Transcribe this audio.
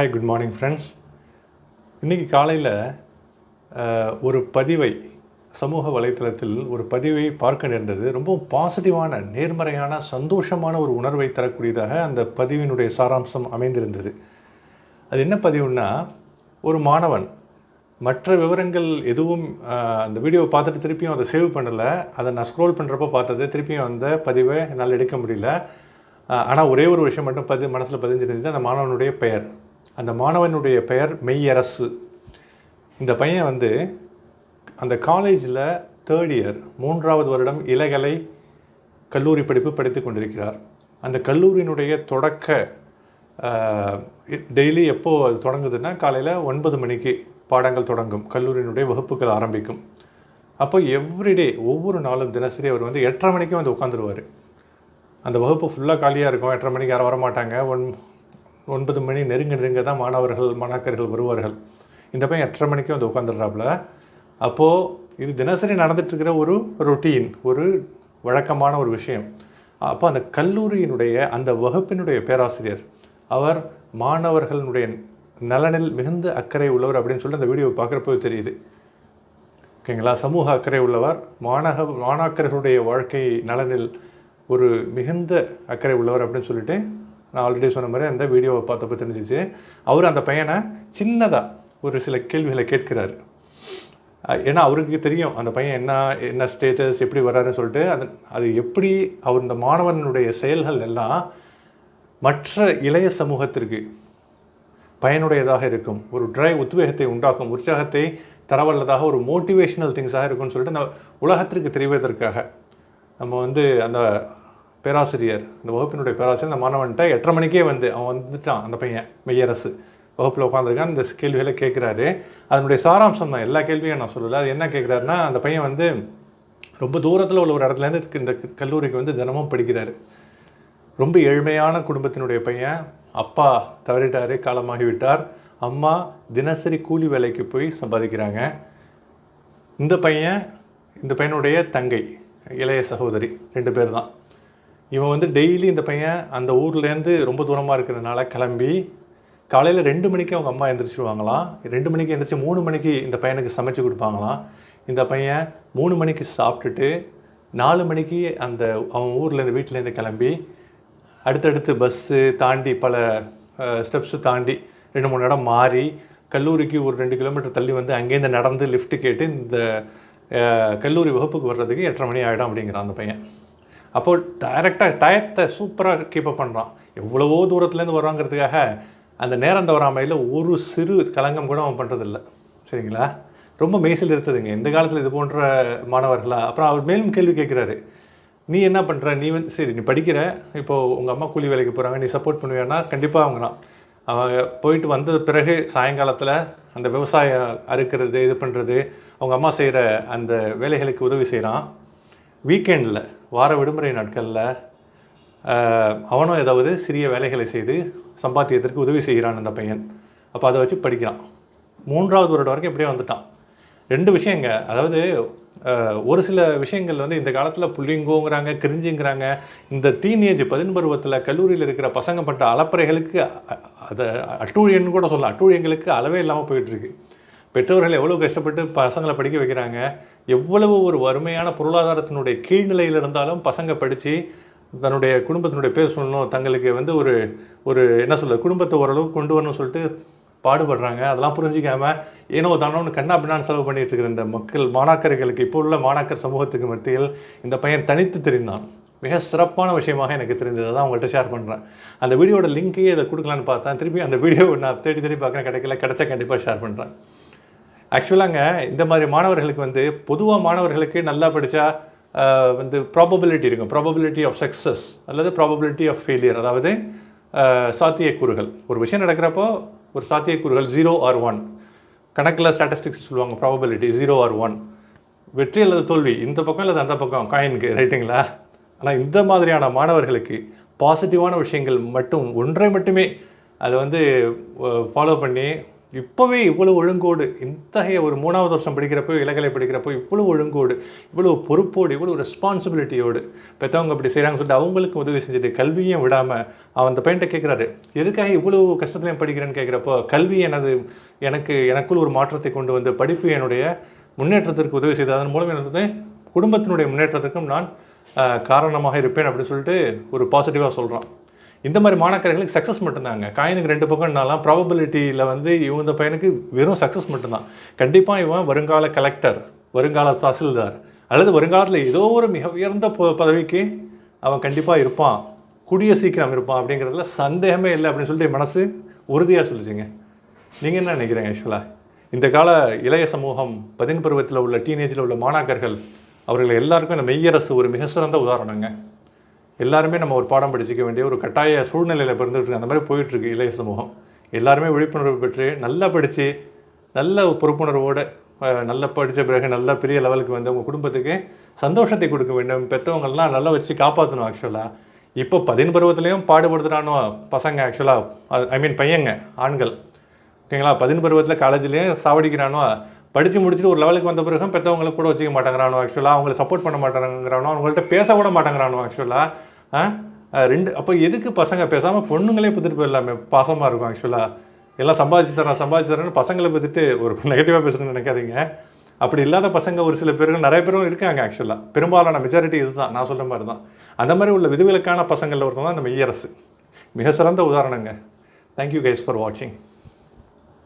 Hi good morning friends இன்றைக்கி காலையில் ஒரு பதிவை சமூக வலைத்தளத்தில் ஒரு பதிவை பார்க்க நேர்ந்தது ரொம்ப பாசிட்டிவான நேர்மறையான சந்தோஷமான ஒரு உணர்வை தரக்கூடியதாக அந்த பதிவினுடைய சாராம்சம் அமைந்திருந்தது. அது என்ன பதிவுன்னா ஒரு மாணவன் மற்ற விவரங்கள் எதுவும் அந்த வீடியோவை பார்த்துட்டு திருப்பியும் அதை சேவ் பண்ணலை. அதை நான் ஸ்க்ரோல் பண்ணுறப்போ பார்த்தது திருப்பியும் அந்த பதிவை என்னால் எடுக்க முடியல. ஆனால் ஒரே ஒரு விஷயம் மட்டும் பதி மனசில் பதிஞ்சிருந்தது அந்த மாணவனுடைய பெயர். அந்த மாணவனுடைய பெயர் மெய்யரசு. இந்த பையன் வந்து அந்த காலேஜில் தேர்ட் இயர் மூன்றாவது வருடம் இலகலை கல்லூரி படிப்பு படித்து கொண்டிருக்கிறார். அந்த கல்லூரியினுடைய தொடக்க டெய்லி எப்போது அது தொடங்குதுன்னா காலையில் ஒன்பது மணிக்கு பாடங்கள் தொடங்கும் கல்லூரியினுடைய வகுப்புகள் ஆரம்பிக்கும். அப்போ எவ்ரிடே ஒவ்வொரு நாளும் தினசரி அவர் வந்து எட்டரை மணிக்கு வந்து உட்காந்துருவார் அந்த வகுப்பு ஃபுல்லாக காலியாக இருக்கும் எட்டரை மணிக்கு யாரும் வரமாட்டாங்க ஒன் ஒன்பது மணி நெருங்க நெருங்க தான் மாணவர்கள் மாணாக்கர்கள் வருவார்கள். இந்த பையன் எட்டரை மணிக்கு வந்து உட்காந்துடுறாப்புல அப்போது இது தினசரி நடந்துட்டுருக்கிற ஒரு ரொட்டீன் ஒரு வழக்கமான ஒரு விஷயம். அப்போ அந்த கல்லூரியினுடைய அந்த வகுப்பினுடைய பேராசிரியர் அவர் மாணவர்களுடைய நலனில் மிகுந்த அக்கறை உள்ளவர் அப்படின்னு சொல்லி அந்த வீடியோவை பார்க்குறப்போ தெரியுது. ஓகேங்களா? சமூக அக்கறை உள்ளவர் மாணக மாணாக்கர்களுடைய வாழ்க்கை நலனில் ஒரு மிகுந்த அக்கறை உள்ளவர் அப்படின்னு சொல்லிட்டு நான் ஆல்ரெடி சொன்ன மாதிரி அந்த வீடியோவை பார்த்தப்ப தெரிஞ்சிச்சு. அவர் அந்த பையனை சின்னதாக ஒரு சில கேள்விகளை கேட்கிறார். ஏன்னா அவருக்கு தெரியும் அந்த பையன் என்ன என்ன ஸ்டேட்டஸ் எப்படி வர்றாருன்னு சொல்லிட்டு. அது அது எப்படி அவர் இந்த மாணவனுடைய செயல்கள் எல்லாம் மற்ற இளைய சமூகத்திற்கு பயனுடையதாக இருக்கும். ஒரு ட்ரை உத்வேகத்தை உண்டாக்கும் உற்சாகத்தை தரவல்லதாக ஒரு மோட்டிவேஷனல் திங்ஸாக இருக்கும்னு சொல்லிட்டு நம்ம உலகத்திற்கு தெரிவதற்காக நம்ம வந்து அந்த பேராசிரியர். இந்த வகுப்பினுடைய பேராசிரியர் அந்த மாணவன்கிட்ட எட்டரை மணிக்கே வந்து அவன் வந்துட்டான் அந்த பையன் மெய்யரசு. வகுப்பில் உட்காந்துருக்கான் இந்த கேள்விகளை கேட்குறாரு. அதனுடைய சாராம்சம் தான் எல்லா கேள்வியும் நான் சொல்லலை. அது என்ன கேட்குறாருன்னா அந்த பையன் வந்து ரொம்ப தூரத்தில் உள்ள ஒரு இடத்துலேருந்து இந்த கல்லூரிக்கு வந்து தினமும் படிக்கிறாரு. ரொம்ப ஏழ்மையான குடும்பத்தினுடைய பையன். அப்பா தவறிட்டார் காலமாகி விட்டார் அம்மா தினசரி கூலி வேலைக்கு போய் சம்பாதிக்கிறாங்க. இந்த பையன் இந்த பையனுடைய தங்கை இளைய சகோதரி ரெண்டு பேர் தான் இவன் வந்து டெய்லி இந்த பையன் அந்த ஊர்லேருந்து ரொம்ப தூரமாக இருக்கிறதுனால கிளம்பி காலையில் ரெண்டு மணிக்கு அவங்க அம்மா எந்திரிச்சிடுவாங்களாம் ரெண்டு மணிக்கு எந்திரிச்சு மூணு மணிக்கு இந்த பையனுக்கு சமைச்சு கொடுப்பாங்களாம். இந்த பையன் மூணு மணிக்கு சாப்பிட்டுட்டு நாலு மணிக்கு அந்த அவன் ஊர்லேருந்து வீட்டிலேருந்து கிளம்பி அடுத்தடுத்து பஸ்ஸு தாண்டி பல ஸ்டெப்ஸு தாண்டி ரெண்டு மூணு இடம் மாறி கல்லூரிக்கு ஒரு ரெண்டு கிலோமீட்டர் தள்ளி வந்து அங்கேருந்து நடந்து லிஃப்ட்டு கேட்டு இந்த கல்லூரி வகுப்புக்கு வர்றதுக்கு எட்டரை மணி ஆகிடும் அப்படிங்கிறான் அந்த பையன். அப்போ டைரெக்டாக டயத்தை சூப்பராக கீப்பப் பண்ணுறான் எவ்வளவோ தூரத்துலேருந்து வர்றாங்கிறதுக்காக அந்த நேரம் தவறாமையில் ஒரு சிறு கலங்கம் கூட அவன் பண்ணுறதில்ல சரிங்களா? ரொம்ப மெய்சில் இருந்ததுங்க இந்த காலத்தில் இது போன்ற மாணவர்களா? அப்புறம் அவர் மேலும் கேள்வி கேட்குறாரு. நீ என்ன பண்ணுற நீ வந்து சரி நீ படிக்கிற. இப்போது உங்கள் அம்மா கூலி வேலைக்கு போகிறாங்க நீ சப்போர்ட் பண்ணுவேன்னா கண்டிப்பாக அவங்க அவங்க போயிட்டு வந்த பிறகு சாயங்காலத்தில் அந்த விவசாயம் அறுக்கிறது இது பண்ணுறது அவங்க அம்மா செய்கிற அந்த வேலைகளுக்கு உதவி செய்கிறான் வீக்கெண்டில் வார விடுமுறை நாட்களில் அவனும் ஏதாவது சிறிய வேலைகளை செய்து சம்பாத்தியத்திற்கு உதவி செய்கிறான் அந்த பையன். அப்போ அதை வச்சு படிக்கிறான். மூன்றாவது வருடம் வரைக்கும் எப்படியே வந்துட்டான். ரெண்டு விஷயங்க. அதாவது ஒரு சில விஷயங்கள் வந்து இந்த காலத்தில் புள்ளிங்கோங்கிறாங்க கிரிஞ்சுங்கிறாங்க. இந்த டீனேஜ் பதின்பருவத்தில் கல்லூரியில் இருக்கிற பசங்க பட்ட அலப்பறைகளுக்கு அதை அட்டூழியன்னு கூட சொல்லலாம். அட்டூழியங்களுக்கு அளவே இல்லாமல் போயிட்டுருக்கு பெற்றோர்கள் எவ்வளோ கஷ்டப்பட்டு பசங்களை படிக்க வைக்கிறாங்க எவ்வளவு ஒரு வறுமையான பொருளாதாரத்தினுடைய கீழ்நிலையில் இருந்தாலும் பசங்க படித்து தன்னுடைய குடும்பத்தினுடைய பேர் சொல்லணும் தங்களுக்கு வந்து ஒரு ஒரு என்ன சொல்ல குடும்பத்தை ஓரளவுக்கு கொண்டு வரணும்னு சொல்லிட்டு பாடுபடுறாங்க. அதெல்லாம் புரிஞ்சிக்காம ஏனோ தானோன்னு கண்ணா பின்னான்னு செலவு பண்ணிட்டு இருக்கிற இந்த மக்கள் மாணாக்கர்களுக்கு இப்போ உள்ள மாணாக்கர் சமூகத்துக்கு மத்தியில் இந்த பையன் தனித்து தெரிந்தான். மிக சிறப்பான விஷயமாக எனக்கு தெரிஞ்சது தான் உங்கள்கிட்ட ஷேர் பண்ணுறேன் அந்த வீடியோட லிங்க்கையே இதை கொடுக்கலான்னு பார்த்தேன் திருப்பி அந்த வீடியோ நான் தேடி தேடி பார்க்குறேன். கிடைக்கல கிடைச்சா கண்டிப்பாக ஷேர் பண்ணுறேன் ஆக்சுவலாங்க இந்த மாதிரி மாணவர்களுக்கு வந்து பொதுவாக மாணவர்களுக்கு நல்லா படித்தா வந்து ப்ராபபிலிட்டி இருக்கும். ப்ராபபிலிட்டி ஆஃப் சக்ஸஸ் அல்லது ப்ராபபிலிட்டி ஆஃப் ஃபெயிலியர் அதாவது சாத்தியக்கூறுகள். ஒரு விஷயம் நடக்கிறப்போ ஒரு சாத்தியக்கூறுகள் ஜீரோ ஆர் ஒன் கணக்கில் ஸ்டாட்டிஸ்டிக்ஸ் சொல்லுவாங்க ப்ராபபிலிட்டி ஜீரோ ஆர் ஒன் வெற்றி அல்லது தோல்வி இந்த பக்கம் அல்லது அந்த பக்கம்? காயினுக்கு ரைட்டுங்களா ஆனால் இந்த மாதிரியான மாணவர்களுக்கு பாசிட்டிவான விஷயங்கள் மட்டும் ஒன்றை மட்டுமே அதை வந்து ஃபாலோ பண்ணி இப்போவே இவ்வளோ ஒழுங்கோடு இத்தகைய ஒரு மூணாவது வருஷம் படிக்கிறப்போ இலகலை படிக்கிறப்போ இவ்வளோ ஒழுங்கோடு இவ்வளோ பொறுப்போடு இவ்வளோ ரெஸ்பான்சிபிலிட்டியோடு பெற்றவங்க அப்படி செய்கிறாங்கன்னு சொல்லிட்டு அவங்களுக்கு உதவி செஞ்சுட்டு கல்வியும் விடாமல் அவன் அந்த பையன்ட்ட கேட்குறாரு எதுக்காக இவ்வளோ கஷ்டத்துலையும் படிக்கிறேன்னு கேட்குறப்போ கல்வி எனது எனக்கு எனக்குள் ஒரு மாற்றத்தை கொண்டு வந்து படிப்பு என்னுடைய முன்னேற்றத்திற்கு உதவி செய்து அதன் மூலம் எனது குடும்பத்தினுடைய முன்னேற்றத்திற்கும் நான் காரணமாக இருப்பேன் அப்படின்னு சொல்லிட்டு ஒரு பாசிட்டிவாக சொல்கிறான் இந்த மாதிரி மாணாக்கர்களுக்கு சக்ஸஸ் மட்டும்தாங்க. காயினுக்கு ரெண்டு பக்கம்னாலாம் ப்ராபபிலிட்டியில் வந்து இவன் இந்த பையனுக்கு வெறும் சக்ஸஸ் மட்டும்தான். கண்டிப்பாக இவன் வருங்கால கலெக்டர் வருங்கால தாசில்தார் அல்லது வருங்காலத்தில் ஏதோ ஒரு மிக உயர்ந்த பதவிக்கு அவன் கண்டிப்பாக இருப்பான். கூடிய சீக்கிரம் இருப்பான் அப்படிங்கிறதுல சந்தேகமே இல்லை அப்படின்னு சொல்லிட்டு மனசு உறுதியாக சொல்லிச்சுங்க. நீங்கள் என்ன நினைக்கிறீங்க ஆக்சுவலாக இந்த கால இளைய சமூகம் பதின் பருவத்தில் உள்ள டீனேஜில் உள்ள மாணாக்கர்கள் அவர்கள் எல்லாருக்கும் இந்த மெய்யரசு ஒரு மிக சிறந்த உதாரணங்க. எல்லாருமே நம்ம ஒரு பாடம் படிச்சிக்க வேண்டிய ஒரு கட்டாய சூழ்நிலையில் பிறந்துட்டுருக்கு அந்த மாதிரி போயிட்டுருக்கு இளைய சமூகம். எல்லாருமே விழிப்புணர்வு பெற்று நல்லா படித்து நல்ல பொறுப்புணர்வோடு நல்லா படித்த பிறகு நல்ல பெரிய லெவலுக்கு வந்து உங்கள் குடும்பத்துக்கு சந்தோஷத்தை கொடுக்க வேண்டும். பெற்றவங்கள்லாம் நல்லா வச்சு காப்பாற்றணும் ஆக்சுவலாக இப்போ பதின் பருவத்துலேயும் பாடுபடுத்துகிறானோ பசங்க ஆக்சுவலாக ஐ மீன் பையங்க ஆண்கள். ஓகேங்களா? பதின் பருவத்தில் காலேஜ்லேயும் சாவடிக்கிறானோ படித்து முடிச்சுட்டு ஒரு லெவலுக்கு வந்த பிறகு பெற்றவங்களை கூட வச்சுக்க மாட்டேங்கிறானோ ஆக்சுவலாக அவங்கள சப்போர்ட் பண்ண மாட்டேங்கிறானோ? அவங்கள்ட்ட பேச கூட மாட்டேங்கிறானோ ஆக்சுவலாக ரெண்டு அப்போ எதுக்கு பசங்க பேசாமல் பொண்ணுங்களே பார்த்துட்டு போயிடலாமே? பாசமாக இருக்கும் ஆக்சுவலாக எல்லாம் சம்பாதிச்சு தரேன் சம்பாதிச்சு தரேன்னு பசங்களை பார்த்துட்டு ஒரு நெகட்டிவாக பேசுகிறேன்னு நினைக்காதீங்க. அப்படி இல்லாத பசங்க ஒரு சில பேருக்கு நிறைய பேரும் இருக்காங்க ஆக்சுவலாக பெரும்பாலான மெஜாரிட்டி இதுதான் நான் சொல்கிற மாதிரி தான் அந்த மாதிரி உள்ள விதிவிலக்கான பசங்களில் ஒருத்தன் தான் இந்த மெய்யரசு மிக சிறந்த உதாரணங்க. தேங்க்யூ கைஸ் ஃபார் வாட்சிங்